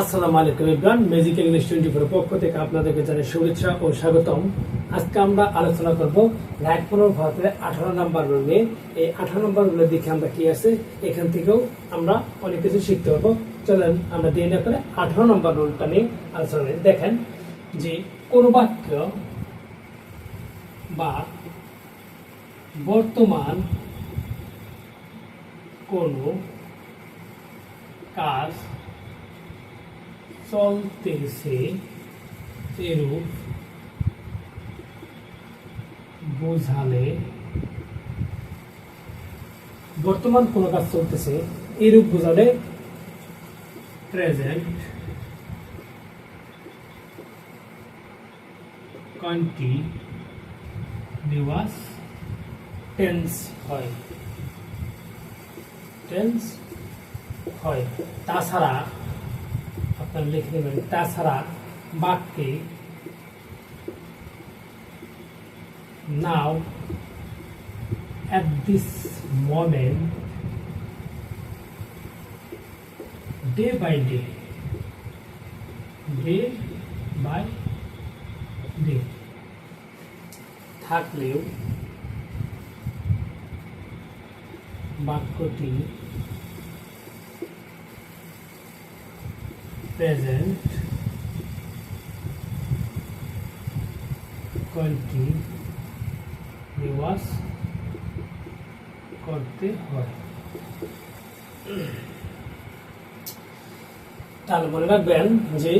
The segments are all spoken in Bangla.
আসসালামু আলাইকুম Ibran magic English twenty four পক্ষ থেকে আপনাদেরকে জানাই শুভেচ্ছা ও স্বাগতম। আজকে আমরা আলোচনা করব রাইট ভারতের আঠারো নাম্বার রুল এই আঠারো নাম্বার রুলের দিকে আমরা কি আছে, এখান থেকেও আমরা অনেক কিছু শিখতে পারব। চলেন আমরা দিয়ে না করে আঠারো নম্বর রুলটা নিয়ে আলোচনা দেখেন যে কোন বাক্য বা বর্তমান কোনো কাজ চলতেছে, এরূপ বোঝালে, বর্তমান কোনো কাজ চলতেছে, এরূপ বোঝালে প্রেজেন্ট কন্টিনিউয়াস টেন্স হয়। টেন্স হয়। তাছাড়া আপনার লিখে নেবেন তাছাড়া বাক্যে নাও at this moment day by day day by day থাকলেও বাক্যটি present continuous করতে হয়। তাহলে মনে রাখবেন যে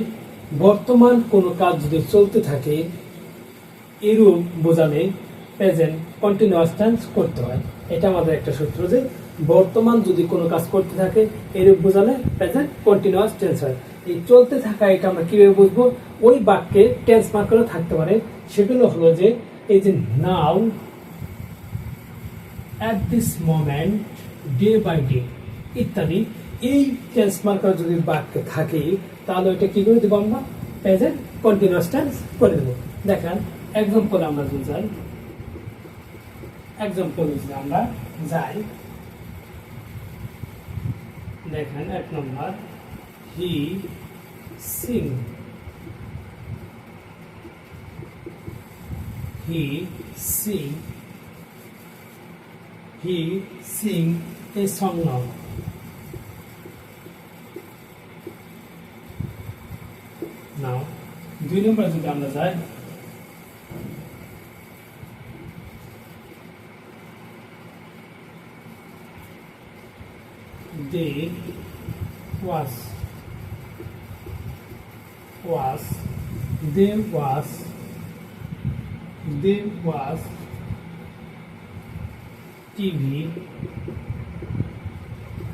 বর্তমান কোনো কাজ যদি চলতে থাকে, এরূপ বোঝালে প্রেজেন্ট কন্টিনিউয়াস টেন্স করতে হয়। এটা আমাদের একটা সূত্র যে বর্তমান যদি কোনো কাজ করতে থাকে, এরূপ বোঝালে প্রেজেন্ট কন্টিনিউয়াস টেন্স হয়। এই চলতে থাকা এটা আমরা কীভাবে বুঝব? ওই বাক্যে টেন্স মার্ক করে থাকতে পারে। সেগুলো হলো যে, এই যে now at this moment day by day ইত্যাদি, এই টেন্স মার্কার যদি বাক্যে থাকে, তাহলে ওইটা কি করে দেবো আমরা? প্রেজেন্ট কন্টিনিউয়াস টেন্স করে দেবো। দেখেন এক্সাম্পল আমরা যদি যাই এক্সাম্পল যদি আমরা যাই, দেখেন এক নম্বর হি সিং হি Singh he sing a song now. Now, দুই নম্বর যদি আমরা যাই they was was they was they was TV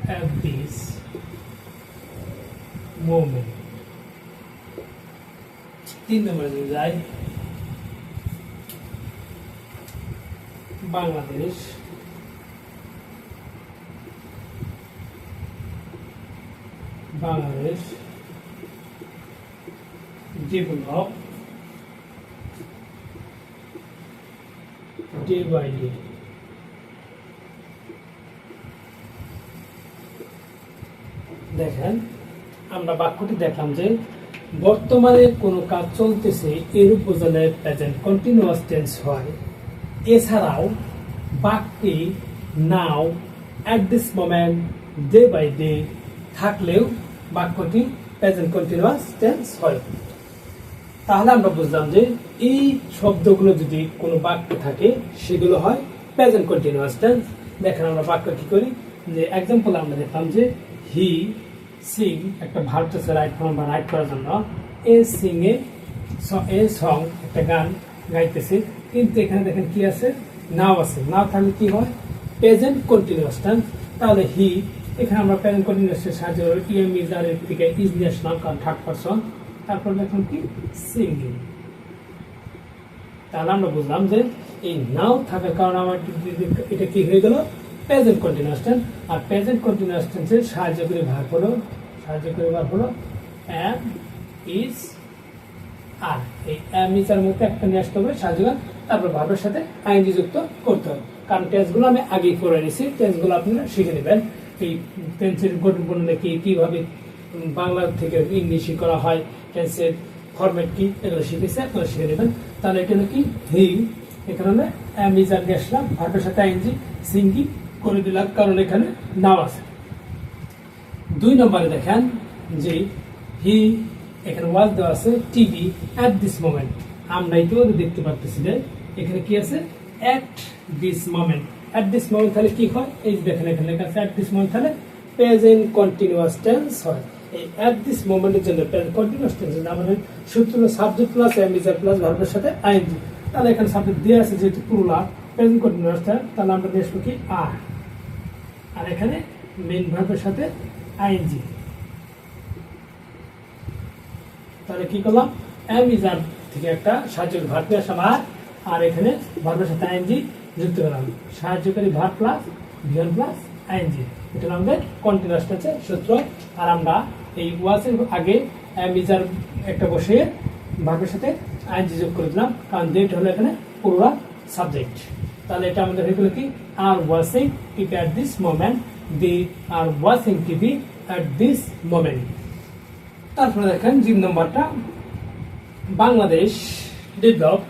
at this moment. তিন নম্বরে যদি যাই Bangladesh Bangladesh develop day by day দেখেন, আমরা বাক্যটি দেখলাম যে, বর্তমানে কোনো কাজ চলতেছে, এরূপ বোঝালে প্রেজেন্ট কন্টিনিউয়াস টেন্স হয়। এছাড়াও, বাক্যে now at this moment day by day থাকলেও বাক্যটি প্রেজেন্ট কন্টিনিউয়াস টেন্স হয়। তাহলে আমরা বুঝলাম যে এই শব্দগুলো যদি কোনো বাক্য থাকে, সেগুলো হয় প্রেজেন্ট কন্টিনিউয়াস টেন্স দেখেন আমরা বাক্য কি করি? যে এক্সাম্পল আমরা দেখলাম যে হি সিং একটা আছে রাইট ফর্ম বা রাইট করার জন্য। এ সিং এ এ সং একটা গান গাইতেছে। কিন্তু এখানে দেখেন কি আছে? নাও আছে। নাও থাকলে কি হয়? প্রেজেন্ট কন্টিনিউয়াস টেন্স তাহলে হি এখানে আমরা প্রেজেন্ট কন্টিনিউয়াস সাহায্য ইএম ইজ আর থেকে ইজ ন্যাশনাল কারণ থার্ড পারসন তারপর দেখুন কি? সিঙ্গিং তাহলে আমরা বুঝলাম যে এই নাও থাকার কারণে আমার এটা কি হয়ে গেল? প্রেজেন্ট কন্টিনিউয়াস টেন্স আর প্রেজেন্ট কন্টিনিউয়াস টেন্সের সাহায্য করে ভাগ হলো, সাহায্য করে ভাগ হলো অ্যাম ইজ আর এই অ্যাম ইজ আর মধ্যে একটা নিয়ে আসতে হবে, সাহায্য করে। তারপর ভাবের সাথে আইনজি যুক্ত করতে হবে। কারণ টেন্সগুলো আমি আগেই করে নিছি টেন্সগুলো আপনারা শিখে নেবেন। এই টেন্সের গঠন বললে কি, কীভাবে বাংলা থেকে ইংলিশে করা হয় টেন্সের ফরম্যাট কি, এগুলো শিখেছে, আপনারা শিখে নেবেন। তাহলে এখানে কি হি এখানে হলো অ্যামিজার নিয়ে আসলাম ভার্বের সাথে আইনজি সিঙ্গি করে দিলাম, কারণ এখানে নাম আছে। দুই নম্বরে দেখেন যে হি, এখানে ওয়াজ দেওয়া আছে, টিভি অ্যাট দিস মোমেন্ট আমরা ইতিমধ্যে দেখতে পারতেছি যে এখানে কি আছে? At this moment at this moment তাহলে কি হয়? এই দেখেন, এখানে লেখা আছে অ্যাট দিস মোমেন্ট তাহলে প্রেজেন্ট কন্টিনিউয়াস টেন্স হয়। অ্যাট দিস মোমেন্টের জন্য প্রেজেন্ট কন্টিনিউয়াস টেন্স আমাদের সূত্র সাবজেক্ট প্লাস অ্যামিজার প্লাস ভার্বের সাথে আইনজি তাহলে এখানে সাবজেক্ট দেওয়া আছে যেহেতু পুরোলা প্রেজেন্ট কন্টিনিউয়াস তাহলে আমরা আসব কি আর আর এখানে মেইন ভার্বের সাথে আইএনজি তাহলে কি করলাম? আর থেকে একটা সাহায্যকারী ভার্ব নিয়ে আসলাম আর আর এখানে ভার্বের সাথে আইএনজি যুক্ত করলাম। সাহায্যকারী verb plus V one plus ING এটা আমাদের কন্টিনিউয়াস টেন্সের সূত্র। আর আমরা এই ওয়াজের আগে ইজ একটা বসে ভার্বের সাথে আইএনজি যোগ করে দিলাম। কারণ যেটা হলো এখানে পুরো সাবজেক্ট তাহলে এটা আমাদের হয়ে গেল কি? Are watching TV at this moment they are watching TV at this moment তারপরে দেখেন জিম নম্বরটা। Bangladesh develop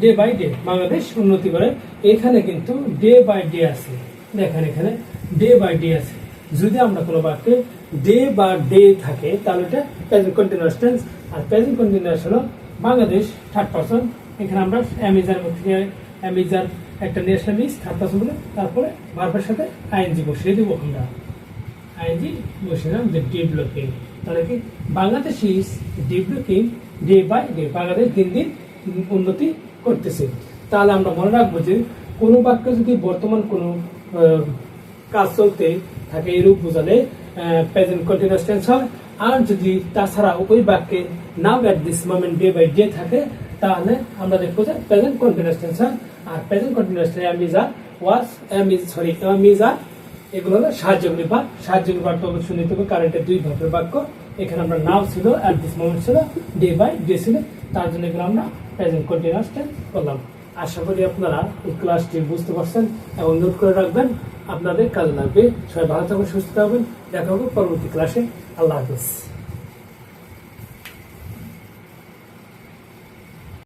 day by day Bangladesh উন্নতি করে। এখানে কিন্তু ডে বাই ডে আছে। দেখেন এখানে ডে বাই ডে আছে। যদি আমরা কোনো বাক্যে ডে বা ডে থাকে, তাহলে এটা প্রেজেন্ট কন্টিনিউয়াস টেন্স আর প্রেজেন্ট কন্টিনিউয়াস হলো বাংলাদেশ থার্ড পারসন এখানে আমরা অ্যামিজার থেকে অ্যামিজার একটা ন্যাশনাল মিস থার্ড পারসন বলে, তারপরে ভার্বের সাথে আইএনজি বসিয়ে দেবো আমরা। আইএনজি বসিলাম যে ডেভেলপিং তাহলে কি Bangladesh is developing day by day Bangladesh দিন দিন উন্নতি করতেছে। তাহলে আমরা মনে রাখব যে কোনো বাক্য যদি বর্তমান কোনো কাজ চলতে থাকে এরূপ বোঝালে প্রেজেন্ট কন্টিনিউয়াস টেন্স হয়। আর যদি তাছাড়া ওই বাক্যে now at this moment day by day থাকে, তাহলে আমরা দেখব যে প্রেজেন্ট কন্টিনিউয়াস টেন্স হয়। আর present continuous am is are was am is sorry am is are এগুলো হলো সাহায্যকারী ভাগ সাহায্যকারী ভাগ তো অবশ্যই নিতে হবে, কারণ এটা দুই ভাগের বাক্য। এখানে আমরা নাও ছিল অ্যাট দিস মোমেন্ট ছিল ডে বাই ডে ছিল, তার জন্য এগুলো আমরা প্রেজেন্ট কন্টিনিউয়াস টেন্স করলাম আশা করি আপনারা এই ক্লাসটি বুঝতে পারছেন এবং নোট করে রাখবেন। আপনাদের কাজে লাগবে। সবাই ভালো থাকবেন সুস্থ থাকবেন দেখা হবে পরবর্তী ক্লাসে আল্লাহ হাফিজ।